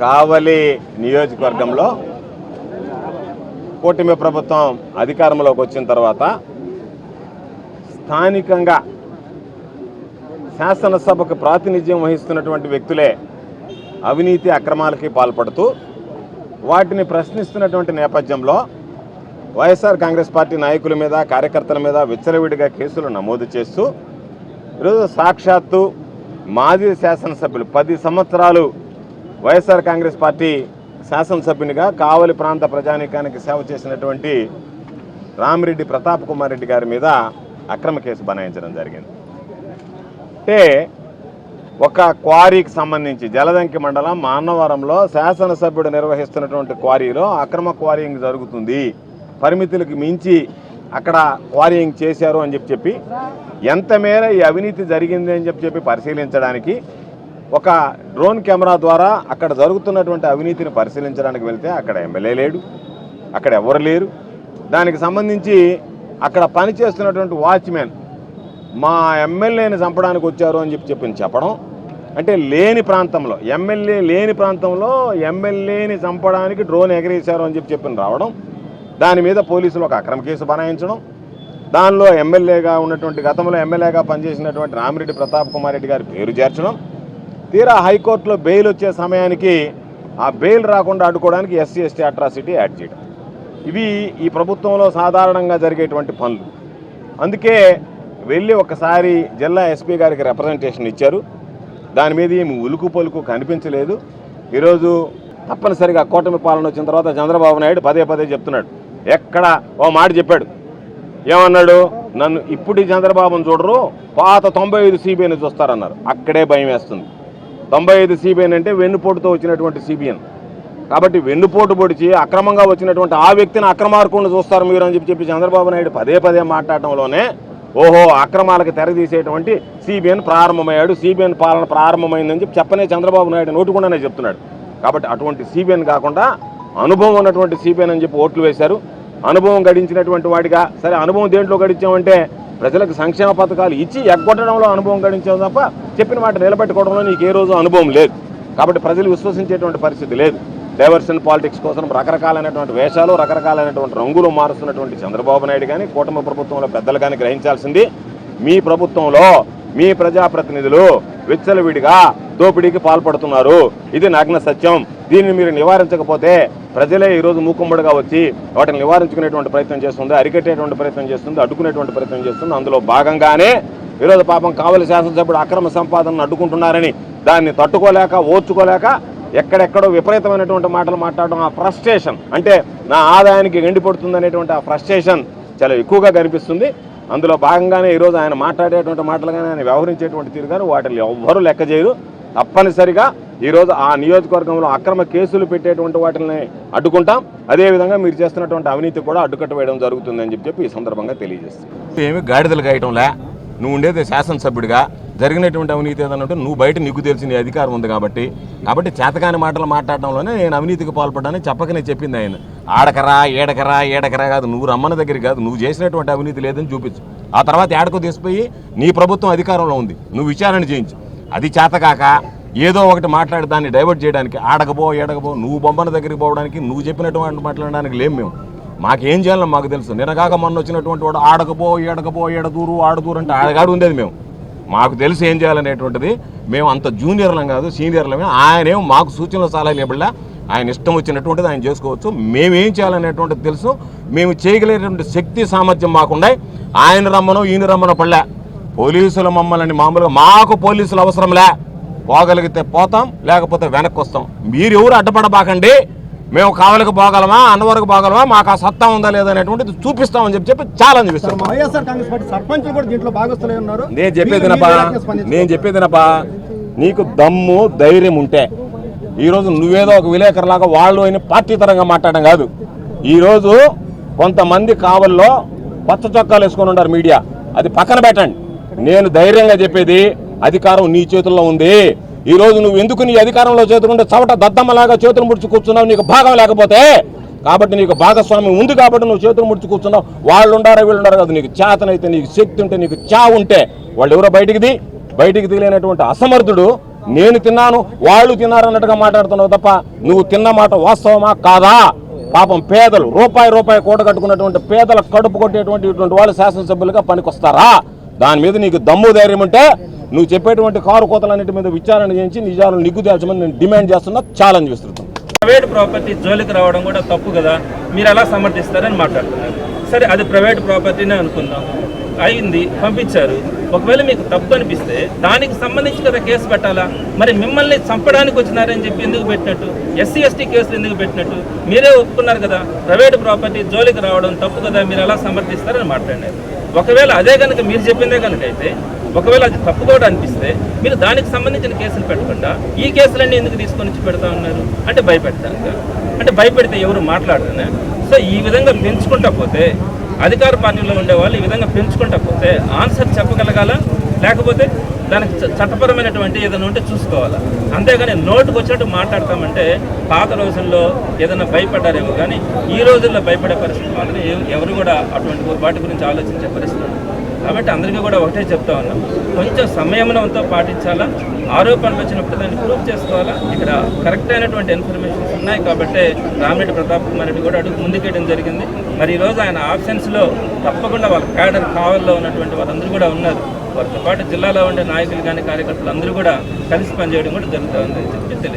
కావలి నియోజకవర్గంలో కూటమి ప్రభుత్వం అధికారంలోకి వచ్చిన తర్వాత స్థానికంగా శాసనసభకు ప్రాతినిధ్యం వహిస్తున్నటువంటి వ్యక్తులే అవినీతి అక్రమాలకి పాల్పడుతూ వాటిని ప్రశ్నిస్తున్నటువంటి నేపథ్యంలో వైఎస్ఆర్ కాంగ్రెస్ పార్టీ నాయకుల మీద కార్యకర్తల మీద విచ్చలవిడిగా కేసులు నమోదు చేస్తూ ఈరోజు సాక్షాత్తు మాజీ శాసనసభ్యులు పది సంవత్సరాలు వైఎస్ఆర్ కాంగ్రెస్ పార్టీ శాసనసభ్యునిగా కావలి ప్రాంత ప్రజానీకానికి సేవ చేసినటువంటి రామిరెడ్డి ప్రతాప్ కుమార్ రెడ్డి గారి మీద అక్రమ కేసు బనాయించడం జరిగింది. అంటే ఒక క్వారీకి సంబంధించి జలదంకి మండలం మానవరంలో శాసనసభ్యుడు నిర్వహిస్తున్నటువంటి క్వారీలో అక్రమ క్వారీయింగ్ జరుగుతుంది. పరిమితులకు మించి అక్కడ క్వారీయింగ్ చేశారు అని చెప్పి చెప్పి ఎంత మేర ఈ అవినీతి జరిగింది అని చెప్పి చెప్పి పరిశీలించడానికి ఒక డ్రోన్ కెమెరా ద్వారా అక్కడ జరుగుతున్నటువంటి అవినీతిని పరిశీలించడానికి వెళ్తే అక్కడ ఎమ్మెల్యే లేడు అక్కడ ఎవరు లేరు. దానికి సంబంధించి అక్కడ పనిచేస్తున్నటువంటి వాచ్మెన్ మా ఎమ్మెల్యేని చంపడానికి వచ్చారు అని చెప్పి చెప్పి చెప్పడం అంటే లేని ప్రాంతంలో ఎమ్మెల్యే లేని ప్రాంతంలో ఎమ్మెల్యేని చంపడానికి డ్రోన్ ఎగరేశారు అని చెప్పి చెప్పిన రావడం దాని మీద పోలీసులు ఒక అక్రమ కేసు బనాయించడం దానిలో ఎమ్మెల్యేగా ఉన్నటువంటి గతంలో ఎమ్మెల్యేగా పనిచేసినటువంటి రామిరెడ్డి ప్రతాప్ కుమార్ రెడ్డి గారి పేరు చేర్చడం తీరా హైకోర్టులో బెయిల్ వచ్చే సమయానికి ఆ బెయిల్ రాకుండా అడ్డుకోవడానికి ఎస్సీ ఎస్టీ అట్రాసిటీ యాడ్ చేయడం. ఇవి ఈ ప్రభుత్వంలో సాధారణంగా జరిగేటువంటి పనులు. అందుకే వెళ్ళి ఒకసారి జిల్లా ఎస్పీ గారికి రిప్రజెంటేషన్ ఇచ్చారు. దాని మీద ఏమి ఉలుకు పలుకు కనిపించలేదు. ఈరోజు తప్పనిసరిగా కూటమి పాలన వచ్చిన తర్వాత చంద్రబాబు నాయుడు పదే పదే చెప్తున్నాడు. ఎక్కడ ఓ మాట చెప్పాడు. ఏమన్నాడు? నన్ను ఇప్పుడు చంద్రబాబును చూడరు పాత తొంభై ఐదు సిబిఐని చూస్తారన్నారు. అక్కడే భయం వేస్తుంది. తొంభై ఐదు సిబిఐన్ అంటే వెన్నుపోటుతో వచ్చినటువంటి సిబిఎన్ కాబట్టి వెన్నుపోటు పొడిచి అక్రమంగా వచ్చినటువంటి ఆ వ్యక్తిని అక్రమార్కుండా చూస్తారు మీరు అని చెప్పి చెప్పి చంద్రబాబు నాయుడు పదే పదే మాట్లాడటంలోనే ఓహో అక్రమాలకు తెరదీసేటువంటి సిబిఎన్ ప్రారంభమయ్యాడు సిబిఎన్ పాలన ప్రారంభమైందని చెప్పి చెప్పనే చంద్రబాబు నాయుడు నోటుకుండానే చెప్తున్నాడు. కాబట్టి అటువంటి సిబిఎన్ కాకుండా అనుభవం ఉన్నటువంటి సిపిఎన్ అని చెప్పి ఓట్లు వేశారు. అనుభవం గడించినటువంటి వాడిగా సరే అనుభవం దేంట్లో గడించామంటే ప్రజలకు సంక్షేమ పథకాలు ఇచ్చి ఎగ్గొట్టడంలో అనుభవం గడించాం తప్ప చెప్పిన మాట నిలబెట్టుకోవడంలో నీకు ఏ రోజు అనుభవం లేదు. కాబట్టి ప్రజలు విశ్వసించేటువంటి పరిస్థితి లేదు. డైవర్షన్ పాలిటిక్స్ కోసం రకరకాలైనటువంటి వేషాలు రకరకాలైనటువంటి రంగులు మారుస్తున్నటువంటి చంద్రబాబు నాయుడు కానీ కూటమి ప్రభుత్వంలో పెద్దలు కానీ గ్రహించాల్సింది మీ ప్రభుత్వంలో మీ ప్రజాప్రతినిధులు విచ్చలవిడిగా దోపిడీకి పాల్పడుతున్నారు. ఇది నగ్న సత్యం. దీనిని మీరు నివారించకపోతే ప్రజలే ఈరోజు మూకుమ్మడిగా వచ్చి వాటిని నివారించుకునేటువంటి ప్రయత్నం చేస్తుంది అరికట్టేటువంటి ప్రయత్నం చేస్తుంది అడ్డుకునేటువంటి ప్రయత్నం చేస్తుంది. అందులో భాగంగానే ఈరోజు పాపం కావలి శాసనసభ్యుడు అక్రమ సంపాదనను అడ్డుకుంటున్నారని దాన్ని తట్టుకోలేక ఓర్చుకోలేక ఎక్కడెక్కడో విపరీతమైనటువంటి మాటలు మాట్లాడడం ఆ ఫ్రస్ట్రేషన్. అంటే నా ఆదాయానికి ఎండిపడుతుంది అనేటువంటి ఆ ఫ్రస్ట్రేషన్ చాలా ఎక్కువగా కనిపిస్తుంది. అందులో భాగంగానే ఈరోజు ఆయన మాట్లాడేటువంటి మాటలు కానీ ఆయన వ్యవహరించేటువంటి తీరు కానీ వాటిని ఎవ్వరూ లెక్క చేయరు. తప్పనిసరిగా ఈరోజు ఆ నియోజకవర్గంలో అక్రమ కేసులు పెట్టేటువంటి వాటిని అడ్డుకుంటాం. అదేవిధంగా మీరు చేస్తున్నటువంటి అవినీతి కూడా అడ్డుకట్ట వేయడం జరుగుతుందని చెప్పి ఈ సందర్భంగా తెలియజేస్తాం ఏమి గాడిదలు గాయటంలే నువ్వు ఉండేది శాసనసభ్యుడిగా. జరిగినటువంటి అవినీతి ఏదన్నా ఉంటే నువ్వు బయట నీకు తెలిసిన అధికారం ఉంది కాబట్టి. కాబట్టి చేతకాని మాటలు మాట్లాడడంలోనే నేను అవినీతికి పాల్పడ్డానని చెప్పకనే చెప్పింది ఆయన. ఆడకరా ఏడకరా ఏడకరా కాదు. నువ్వు రమ్మన్న దగ్గర కాదు. నువ్వు చేసినటువంటి అవినీతి లేదని చూపించు. ఆ తర్వాత ఏడకు తీసిపోయి నీ ప్రభుత్వం అధికారంలో ఉంది. నువ్వు విచారణ చేయించు. అది చేతకాక ఏదో ఒకటి మాట్లాడి దాన్ని డైవర్ట్ చేయడానికి ఆడకపో ఏడకపో నువ్వు బొమ్మన దగ్గరికి పోవడానికి నువ్వు చెప్పినటువంటి మాట్లాడడానికి లేం మేము. మాకేం చేయాలో మాకు తెలుసు. నిన్నగాక మొన్న వచ్చినటువంటి వాడు ఆడకపో ఏడకపో ఏడదూరు ఆడదూరు అంటే ఆడగాడు ఉండేది మేము. మాకు తెలిసి ఏం చేయాలనేటువంటిది. మేము అంత జూనియర్లం కాదు సీనియర్లమే. ఆయనేం మాకు సూచనలు సలహాలు ఇవ్వలే ఆయన ఇష్టం వచ్చినటువంటిది ఆయన చేసుకోవచ్చు. మేమేం చేయాలనేటువంటిది తెలుసు. మేము చేయగలిగేటువంటి శక్తి సామర్థ్యం మాకున్నాయి ఆయన రమ్మనో ఈయన రమ్మనో పడలే. పోలీసులు మమ్మల్ని మామూలుగా మాకు పోలీసులు అవసరంలే. పోగలిగితే పోతాం లేకపోతే వెనక్కి వస్తాం. మీరు ఎవరు అడ్డపడబాకండి. మేము కావలికి పోగలమా అన్నవరకు పోగలమా మాకు ఆ సత్తా ఉందా లేదా అనేటువంటిది చూపిస్తామని చెప్పి చెప్పి ఛాలెంజ్ ఇస్తాం నేను చెప్పేది మీరు- నప్పా మీరు ఏ రకంగా స్పందిస్తారు? నేను చెప్పేది నప్పా నీకు దమ్ము ధైర్యం ఉంటే. ఈరోజు నువ్వేదో ఒక విలేకరులాగా వాళ్ళు అయిన పార్టీ తరంగా మాట్లాడడం కాదు. ఈరోజు కొంతమంది కావల్లో పచ్చ చొక్కాలు వేసుకొని ఉన్నారు మీడియా. అది పక్కన పెట్టండి. నేను ధైర్యంగా చెప్పేది అధికారం నీ చేతుల్లో ఉంది. ఈ రోజు నువ్వు ఎందుకు నీ అధికారంలో చేతులు ఉంటే చవట దద్దమ్మలాగా చేతులు ముడుచు కూర్చున్నావు నీకు భాగం లేకపోతే? కాబట్టి నీకు భాగస్వామ్యం ఉంది కాబట్టి నువ్వు చేతులు ముడుచు కూర్చున్నావు. వాళ్ళు ఉండారా వీళ్ళు ఉండారు కాదు నీకు చేతనైతే నీకు శక్తి ఉంటే నీకు చా ఉంటే వాళ్ళు ఎవరో బయటికి ది బయటికి దిగలేనటువంటి అసమర్థుడు నేను తిన్నాను వాళ్ళు తిన్నారు అన్నట్టుగా మాట్లాడుతున్నావు తప్ప నువ్వు తిన్న మాట వాస్తవమా కాదా? పాపం పేదలు రూపాయి రూపాయి కూడ కట్టుకున్నటువంటి పేదల కడుపు కొట్టేటువంటి ఇటువంటి వాళ్ళు శాసనసభ్యులుగా పనికొస్తారా? దాని మీద నీకు దమ్ము ధైర్యం ఉంటే నువ్వు చెప్పేటువంటి కారు కోతలన్నిటి మీద విచారణ చేయించి నిజాలు నిగ్గుదేల్చమని నేను డిమాండ్ చేస్తున్నా ఛాలెంజ్ విస్తృతం ప్రైవేట్ ప్రాపర్టీ జోలికి రావడం కూడా తప్పు కదా. మీరు ఎలా సమర్థిస్తారని మాట్లాడుతున్నారు. సరే అది ప్రైవేట్ ప్రాపర్టీనే అనుకుందాం. అయింది పంపించారు. ఒకవేళ మీకు తప్పు అనిపిస్తే దానికి సంబంధించి కదా కేసు పెట్టాలా? మరి మిమ్మల్ని చంపడానికి వచ్చినారని చెప్పి ఎందుకు పెట్టినట్టు? ఎస్సీ ఎస్టీ కేసులు ఎందుకు పెట్టినట్టు? మీరే ఒప్పుకున్నారు కదా. ప్రైవేట్ ప్రాపర్టీ జోలికి రావడం తప్పు కదా. మీరు ఎలా సమర్థిస్తారని మాట్లాడినారు. ఒకవేళ అదే కనుక మీరు చెప్పిందే కనుక అయితే ఒకవేళ అది తప్పు కూడా అనిపిస్తే మీరు దానికి సంబంధించిన కేసులు పెట్టకుండా ఈ కేసులన్నీ ఎందుకు తీసుకొని వచ్చి పెడతా ఉన్నారు? అంటే భయపెడతాను అంటే భయపెడితే ఎవరు మాట్లాడరు సో ఈ విధంగా పెంచుకుంటా పోతే అధికార పార్టీలో ఉండే వాళ్ళు ఈ విధంగా పెంచుకుంటా పోతే ఆన్సర్ చెప్పగలగాల? లేకపోతే దానికి చ- చట్టపరమైనటువంటి ఏదైనా ఉంటే చూసుకోవాలా? అంతేగాని నోటుకు వచ్చినట్టు మాట్లాడతామంటే పాత రోజుల్లో ఏదైనా భయపడ్డారేమో కానీ ఈ రోజుల్లో భయపడే పరిస్థితి మాత్రం ఎవరు కూడా అటువంటి వాటి గురించి ఆలోచించే పరిస్థితి కాబట్టి అందరికీ కూడా ఒకటే చెప్తా ఉన్నాం. కొంచెం సంయమనంతో పాటించాలా? ఆరోపణలు వచ్చినప్పుడు దాన్ని ప్రూవ్ చేసుకోవాలా? ఇక్కడ కరెక్ట్ అయినటువంటి ఇన్ఫర్మేషన్స్ ఉన్నాయి కాబట్టి రామిరెడ్డి ప్రతాప్ కుమార్ రెడ్డి కూడా అడుగు ముందుకేయడం జరిగింది. మరి ఈరోజు ఆయన ఆప్షన్స్లో తప్పకుండా వాళ్ళ క్యాడర్ కావల్లో ఉన్నటువంటి వాళ్ళందరూ కూడా ఉన్నారు. వారితో పాటు జిల్లాలో ఉండే నాయకులు కానీ కార్యకర్తలు అందరూ కూడా కలిసి పనిచేయడం కూడా జరుగుతుందని చెప్పి తెలియజేస్తారు